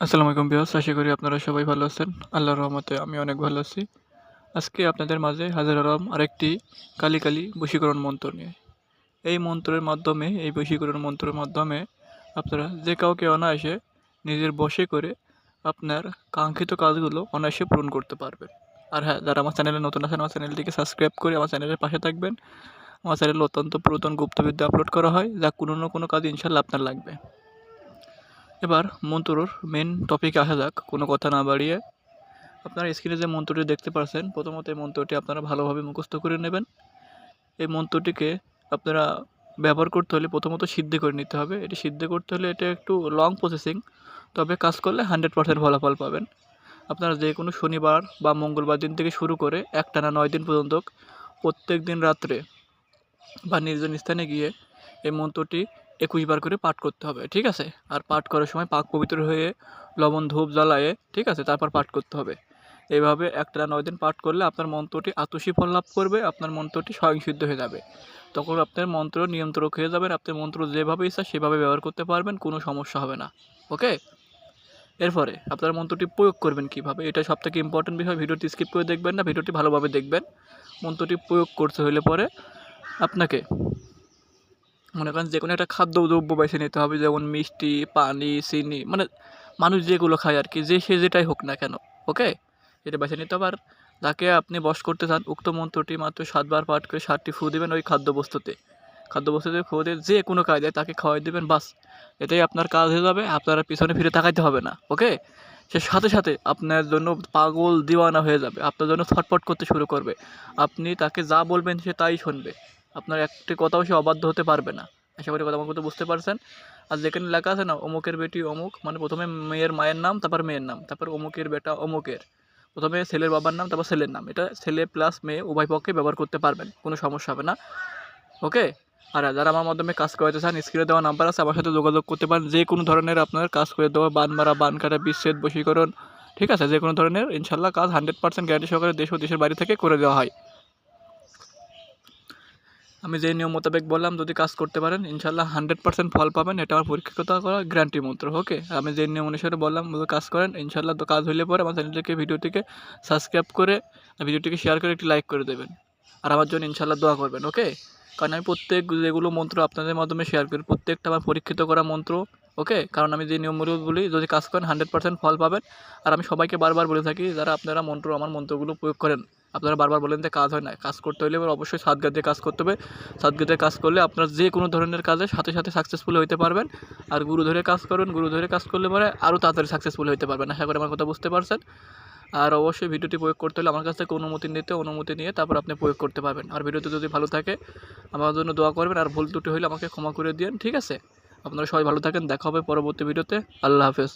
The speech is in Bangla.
আসসালামু আলাইকুম বিয়াস আশা করি আপনারা সবাই ভালো আছেন। আল্লাহর রহমতে আমি অনেক ভালো আছি। আজকে আপনাদের মাঝে হাজার আলম আরেকটি কালি কালি বশীকরণ মন্ত্র নিয়ে। এই মন্ত্রের মাধ্যমে, এই বশীকরণ মন্ত্রের মাধ্যমে আপনারা যে কাউকে অনায়াসে নিজের বসে করে আপনার কাঙ্ক্ষিত কাজগুলো অনায়াসে পূরণ করতে পারবেন। আর হ্যাঁ যারা আমার চ্যানেলে নতুন আছেন, আমার চ্যানেলটিকে সাবস্ক্রাইব করে আমার চ্যানেলের পাশে থাকবেন। আমার চ্যানেলে অত্যন্ত পুরাতন গুপ্তবিদ্যা আপলোড করা হয়, যা কোনো না কোনো কাজ ইনশাল্লাহ আপনার লাগবে। এবার মন্ত্রর মেন টপিকে আসা যাক। কোনো কথা না বাড়িয়ে আপনারা স্ক্রিনে যে মন্ত্রটি দেখতে পাচ্ছেন প্রথমত এই মন্ত্রটি আপনারা ভালোভাবে মুখস্থ করে নেবেন। এই মন্ত্রটিকে আপনারা ব্যবহার করতে হলে প্রথমত সিদ্ধ করে নিতে হবে। এটি সিদ্ধ করতে হলে এটা একটু লং প্রসেসিং তবে কাজ করলে হান্ড্রেড পার্সেন্ট ফলাফল পাবেন। আপনারা যে কোনো শনিবার বা মঙ্গলবার দিন থেকে শুরু করে একটানা নয় দিন পর্যন্ত প্রত্যেক দিন রাত্রে বা নির্জন স্থানে গিয়ে এই মন্ত্রটি একুশ বার করে পাঠ করতে হবে, ঠিক আছে? আর পাঠ করার সময় পাক পবিত্র হয়ে লবণ ধূপ জ্বালায়ে, ঠিক আছে? তারপর পাঠ করতে হবে। এইভাবে একটা নয় দিন পাঠ করলে আপনার মন্ত্রটি আতসী ফল লাভ করবে, আপনার মন্ত্রটি স্বয়ংসিদ্ধ হয়ে যাবে। তখন আপনার মন্ত্র নিয়ন্ত্রক হয়ে যাবেন আপনার মন্ত্র যেভাবে ইচ্ছা সেভাবে ব্যবহার করতে পারবেন, কোনো সমস্যা হবে না। ওকে? এরপরে আপনার মন্ত্রটি প্রয়োগ করবেন কীভাবে? এটা সব থেকে ইম্পর্টেন্ট বিষয়, ভিডিওটি স্কিপ করে দেখবেন না, ভিডিওটি ভালোভাবে দেখবেন। মন্ত্রটি প্রয়োগ করতে হলে পরে আপনাকে মনে করেন যে কোনো একটা খাদ্য দ্রব্য বেছে নিতে হবে, যেমন মিষ্টি, পানি, চিনি মানে মানুষ যেগুলো খায় আর কি যে সে যেটাই হোক না কেন ওকে এটা বেছে নিতে হবে। আর যাকে আপনি বশ করতে চান, উক্ত মন্ত্রটি মাত্র সাতবার পাঠ করে সাতটি ফু দেবেন ওই খাদ্যবস্তুতে। খাদ্যবস্তুতে ফু দিয়ে যে কোনো কাজে তাকে খাওয়াই দেবেন, বাস। এটাই আপনার কাজ হয়ে যাবে, আপনার পিছনে ফিরে তাকাইতে হবে না ওকে সে সাথে সাথে আপনার জন্য পাগল দিওয়ানা হয়ে যাবে, আপনার জন্য ছটফট করতে শুরু করবে। আপনি তাকে যা বলবেন সে তাই শুনবে। আপনার একটি কথাও সে অবাধ্য হতে পারবে না। আশা করি কথা আমার বুঝতে পারছেন। আর যেখানে লেখা আছে না, অমুকের বেটি অমুক মানে প্রথমে মেয়ের মায়ের নাম, তারপর মেয়ের নাম, তারপর অমুকের বেটা অমুকের। প্রথমে ছেলের বাবার নাম, তারপর ছেলের নাম। এটা ছেলে প্লাস মেয়ে, উভয় পক্ষে ব্যবহার করতে পারবেন, কোনো সমস্যা হবে না। ওকে? আর যারা আমার মাধ্যমে কাজ করাতে চান স্ক্রিনে দেওয়া নাম্বার আছে, আমার সাথে যোগাযোগ করতে পারেন। যে কোনো ধরনের আপনার কাজ করে দেওয়া, বান মারা, বান কাটা বিচ্ছেদ বশীকরণ, ঠিক আছে? যে কোনো ধরনের ইনশাল্লাহ কাজ হান্ড্রেড পার্সেন্ট গ্যারান্টি সহকারে দেশ ও দেশের বাড়ি থেকে করে দেওয়া হয়। আমি যে নিয়ম মোতাবেক বললাম, যদি কাজ করতে পারেন ইনশাল্লাহ হান্ড্রেড পার্সেন্ট ফল পাবেন। এটা আমার পরীক্ষিত করা গ্যারান্টি মন্ত্র ওকে আমি যে নিয়ম অনুসারে বললাম, যদি কাজ করেন ইনশাল্লাহ তো কাজ হইলে পরে আমার চ্যানেলটিকে ভিডিওটিকে সাবস্ক্রাইব করে ভিডিওটিকে শেয়ার করে একটি লাইক করে দেবেন। আর আমার জন্য ইনশাল্লাহ দোয়া করবেন ওকে কারণ আমি প্রত্যেক যেগুলো মন্ত্র আপনাদের মাধ্যমে শেয়ার করি, প্রত্যেকটা আমার পরীক্ষিত করা মন্ত্র ওকে? কারণ আমি যে নিয়মগুলো বলি, যদি কাজ করেন, হান্ড্রেড পার্সেন্ট ফল পাবেন। আর আমি সবাইকে বারবার বলে থাকি, যারা আপনারা মন্ত্র, আমার মন্ত্রগুলো প্রয়োগ করেন, আপনারা বারবার বলেন যে কাজ হয় না। কাজ করতে হলে এবার অবশ্যই সাতগাঁ দিয়ে কাজ করতে হবে। সাতগাঁ দিয়ে কাজ করলে আপনার যে কোনো ধরনের কাজে সাথে সাথে সাকসেসফুল হতে পারবেন। আর গুরু ধরে কাজ করুন, গুরু ধরে কাজ করলে পরে আরও তাড়াতাড়ি সাকসেসফুল হতে পারবেন। আশা করি আমার কথা বুঝতে পারছেন। আর অবশ্যই ভিডিওটি প্রয়োগ করতে হলে আমার কাছ থেকে অনুমতি নিতে, অনুমতি নিয়ে তারপর আপনি প্রয়োগ করতে পারবেন। আর ভিডিওটি যদি ভালো থাকে, আমার জন্য দোয়া করবেন। আর ভুল ত্রুটি হলে আমাকে ক্ষমা করে দিন ঠিক আছে? আপনারা সবাই ভালো থাকেন দেখা হবে পরবর্তী ভিডিওতে। আল্লাহ হাফেজ।